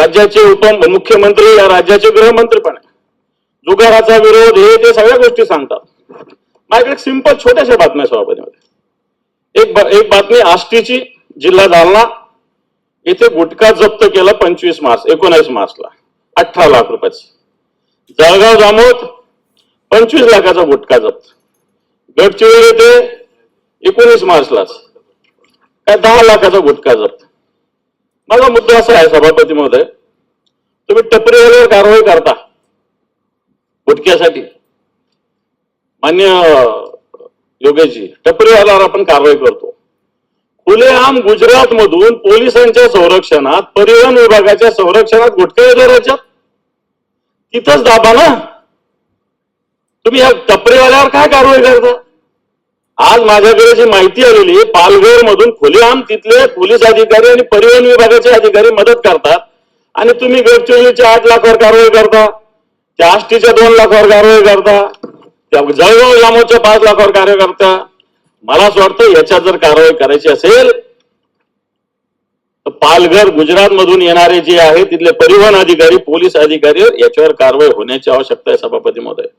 राज्याचे उपमुख्यमंत्री या राज्याचे गृहमंत्री पण आहे जुगाराचा विरोध हे ते सगळ्या गोष्टी सांगतात. माझ्याकडे सिंपल छोट्याशा बातम्या सभापतीमध्ये. एक एक बातमी आष्टीची जिल्हा जालना. येथे गुटखा जप्त केला पंचवीस मार्च एकोणावीस मार्चला. अठरा लाख रुपयाची. जळगाव जामोद पंचवीस लाखाचा गुटखा जप्त. गडचिरोली येथे एकोणीस मार्चलाच. काय दहा लाखाचा गुटखा जप्त. माझा मुद्दा असा आहे सभापती महोदय तुम्ही टपरीवाल्यावर कारवाई करता गुटक्यासाठी मान्य योगेशजी टपरीवाल्यावर आपण कारवाई करतो. खुलेआम गुजरात मधून पोलिसांच्या संरक्षणात परिवहन विभागाच्या संरक्षणात गुटखे राज्यात तिथंच दाबा ना. तुम्ही या टपरीवाल्यावर काय कारवाई करता? आज माझ्याकडे जी माहिती आलेली पालघर मधून खुलेआम तिथले पोलीस अधिकारी आणि परिवहन विभागाचे अधिकारी मदत करतात. आणि तुम्ही गडचिरोलीच्या आठ लाखावर कारवाई करता त्या आष्टीच्या दोन लाखावर कारवाई करता त्या जळगाव जामोदच्या पाच लाखावर कार्य करता. मला असं वाटतं याच्यात जर कारवाई करायची असेल तर पालघर गुजरात मधून येणारे जे आहे तिथले परिवहन अधिकारी पोलीस अधिकारी याच्यावर कारवाई होण्याची आवश्यकता आहे सभापती महोदय.